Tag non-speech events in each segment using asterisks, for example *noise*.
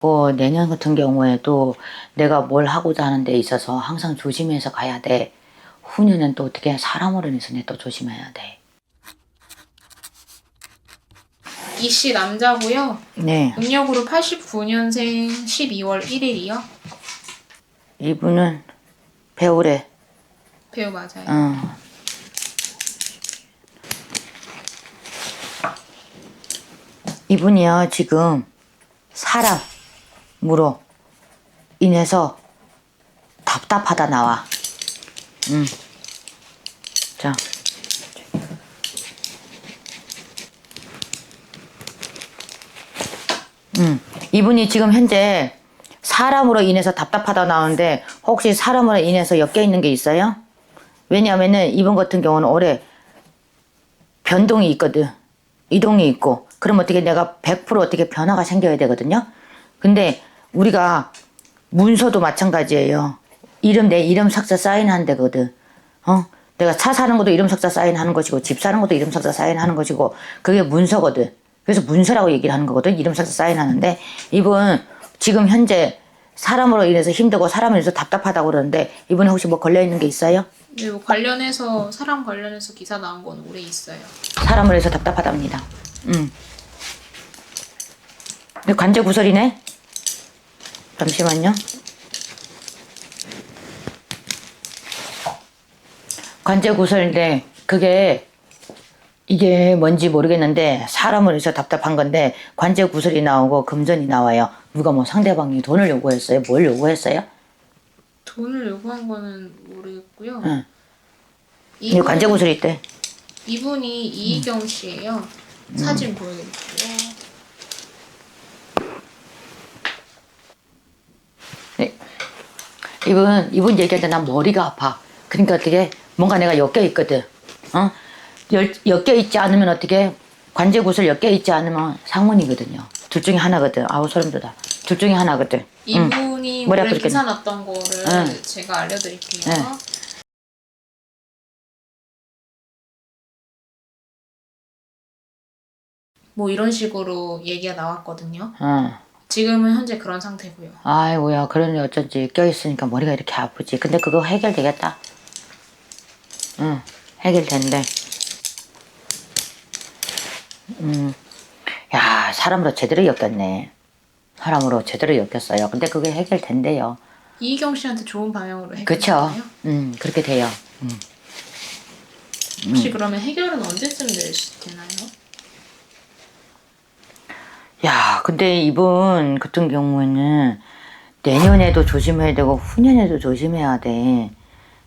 뭐 내년 같은 경우에도 내가 뭘 하고자 하는 데 있어서 항상 조심해서 가야 돼. 후년은 또 어떻게 사람으로 인해서 내 또 조심해야 돼. 이 씨 남자고요. 네. 음력으로 89년생 12월 1일이요. 이분은 배우래. 배우 맞아요. 어. 이분이요, 지금 사람 으로 인해서 답답하다 나와. 음. 자. 음. 이분이 지금 현재 사람으로 인해서 답답하다 나오는데 혹시 사람으로 인해서 엮여 있는 게 있어요? 왜냐하면은 이분 같은 경우는 올해 변동이 있거든. 이동이 있고. 그럼 어떻게 내가 100% 어떻게 변화가 생겨야 되거든요. 근데 우리가 문서도 마찬가지예요. 이름 내 이름 삭제 사인한 데거든. 어? 내가 차 사는 것도 이름 삭제 사인하는 것이고 집 사는 것도 이름 삭제 사인하는 것이고 그게 문서거든. 그래서 문서라고 얘기를 하는 거거든. 이름 삭제 사인하는데 이분 지금 현재 사람으로 인해서 힘들고 사람으로 인해서 답답하다고 그러는데 이분이 혹시 뭐 걸려 있는 게 있어요? 네, 뭐 관련해서 사람 관련해서 기사 나온 건 오래 있어요. 사람으로 해서 답답하답니다. 음. 근데 관제 구설이네. 잠시만요. 관제 구설인데 그게 이게 뭔지 모르겠는데 사람으로 해서 답답한 건데 관제 구설이 나오고 금전이 나와요. 누가 뭐 상대방이 돈을 요구했어요? 뭘 요구했어요? 돈을 요구한 거는 모르겠고요. 응. 이 이분, 관제 구설이 있대. 이분이 이희경 씨예요. 사진 보여드릴게요. 이분 이분 얘기하는데 난 머리가 아파. 그러니까 어떻게 뭔가 내가 엮여 있거든. 어? 열, 엮여 있지 않으면 어떻게 관제 구슬 엮여 있지 않으면 상문이거든요. 둘 중에 하나거든. 아우 소름 돋아. 둘 중에 하나거든. 응. 이분이 머리 원래 아프겠네. 기사 났던 거를 응. 제가 알려드릴게요. 응. 뭐 이런 식으로 얘기가 나왔거든요. 어. 지금은 현재 그런 상태고요. 아이고야 그러니 어쩐지 껴 있으니까 머리가 이렇게 아프지. 근데 그거 해결되겠다. 응 해결된대. 음. 야 사람으로 제대로 엮였네. 사람으로 제대로 엮였어요. 근데 그게 해결된대요. 이희경 씨한테 좋은 방향으로 그쵸? 해결되나요? 음 그렇게 돼요. 음. 혹시 그러면 해결은 언제쯤 될 수 되나요? 야 근데 이분 같은 경우에는 내년에도 조심해야 되고 후년에도 조심해야 돼.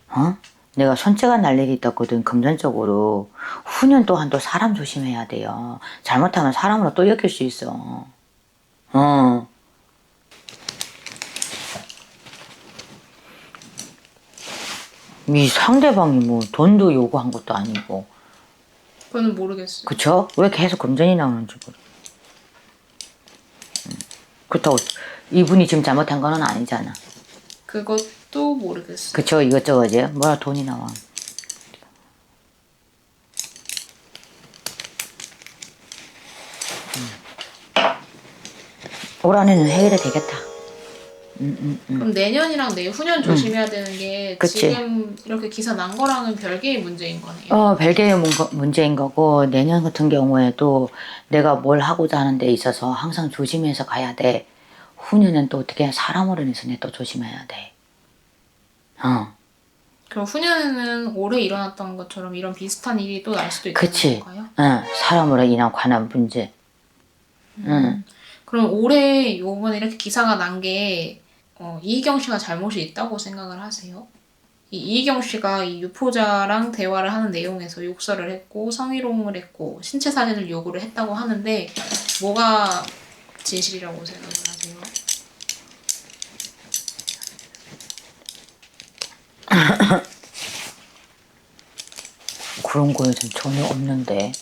어? 내가 손재가 날 일이 있었거든 금전적으로 후년 또한 또 사람 조심해야 돼요 잘못하면 사람으로 또 엮일 수 있어 어 이 상대방이 뭐 돈도 요구한 것도 아니고 그거는 모르겠어요. 그쵸? 왜 계속 금전이 나오는지 모르 음, 그렇다고 이분이 지금 잘못한 거는 아니잖아 그것도 모르겠어요. 그쵸 이것저것이 뭐야 돈이 나와 음. 올 한해는 해결이 되겠다 그럼 내년이랑 내후년 조심해야 되는 게 음. 그치. 지금 이렇게 기사 난 거랑은 별개의 문제인 거네요. 어 별개의 문- 문제인 거고 내년 같은 경우에도 내가 뭘 하고자 하는 데 있어서 항상 조심해서 가야 돼 후년은 또 어떻게 사람으로 인해서 내 또 조심해야 돼 어. 그럼 후년에는 올해 일어났던 것처럼 이런 비슷한 일이 또 날 수도 있는 그치. 건가요? 응, 사람으로 인한 관한 문제. 응. 그럼 올해 요번에 이렇게 기사가 난 게 어, 이희경 씨가 잘못이 있다고 생각을 하세요? 이 이희경 씨가 이 유포자랑 대화를 하는 내용에서 욕설을 했고 성희롱을 했고 신체 사진을 요구를 했다고 하는데 뭐가 진실이라고 생각을 하세요? *coughs* 그런 거는 전혀 없는데.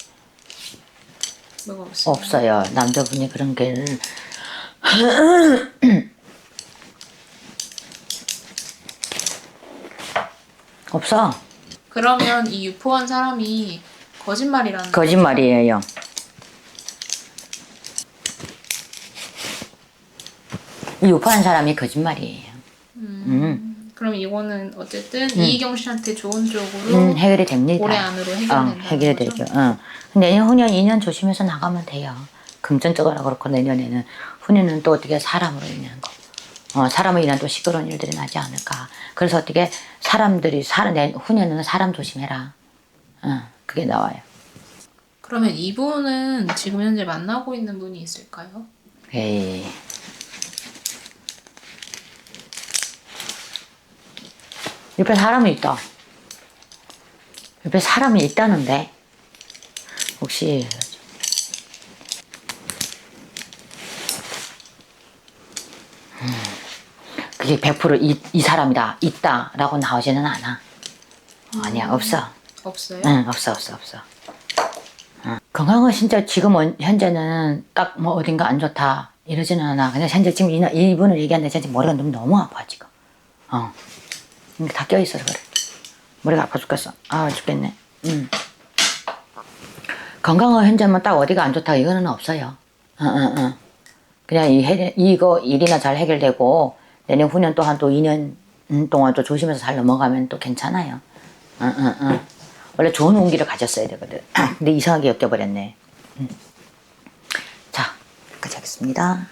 뭐가 없어요? 없어요. 남자분이 그런 게. *coughs* *coughs* 없어. 그러면 이 유포한 사람이 거짓말이라는 거짓말이에요. 이 유포한 사람이 거짓말이에요. 음. 그럼 이거는 어쨌든 이희경 씨한테 좋은 쪽으로 음, 해결이 됩니다. 올해 안으로 어, 해결된다는 해결이 거죠? 되죠. 어. 내년 후년 2년 조심해서 나가면 돼요. 금전적으로 그렇고 내년에는 후년은 또 어떻게 사람으로 인한 거. 어, 사람으로 인한 또 시끄러운 일들이 나지 않을까. 그래서 어떻게 사람들이 사, 내 후년에는 사람 조심해라. 어, 그게 나와요. 그러면 이분은 지금 현재 만나고 있는 분이 있을까요? 에이. 옆에 사람이 있다. 옆에 사람이 있다는데 혹시 음, 그게 100%이 이 사람이다 있다라고 나오지는 않아. 아니야 없어. 없어요? 응, 없어, 없어, 없어. 응. 건강은 진짜 지금 은 현재는 딱 뭐 어딘가 안 좋다 이러지는 않아. 그냥 현재 지금 이, 이분을 얘기하는데 진짜 머리가 너무 너무 아파 지금. 어, 다껴 있어서 그래. 머리가 아파 죽겠어. 아 죽겠네. 응. 건강은 현재만 딱 어디가 안 좋다 이거는 없어요. 응, 응, 응. 그냥 이 해, 이거 일이나 잘 해결되고 내년 후년 또한 또 2년 동안 또 조심해서 잘 넘어가면 또 괜찮아요. 응, 응, 응. 원래 좋은 운기를 가졌어야 되거든. *clears throat* 근데 이상하게 엮여버렸네. 음. 자, 여기까지 하겠습니다.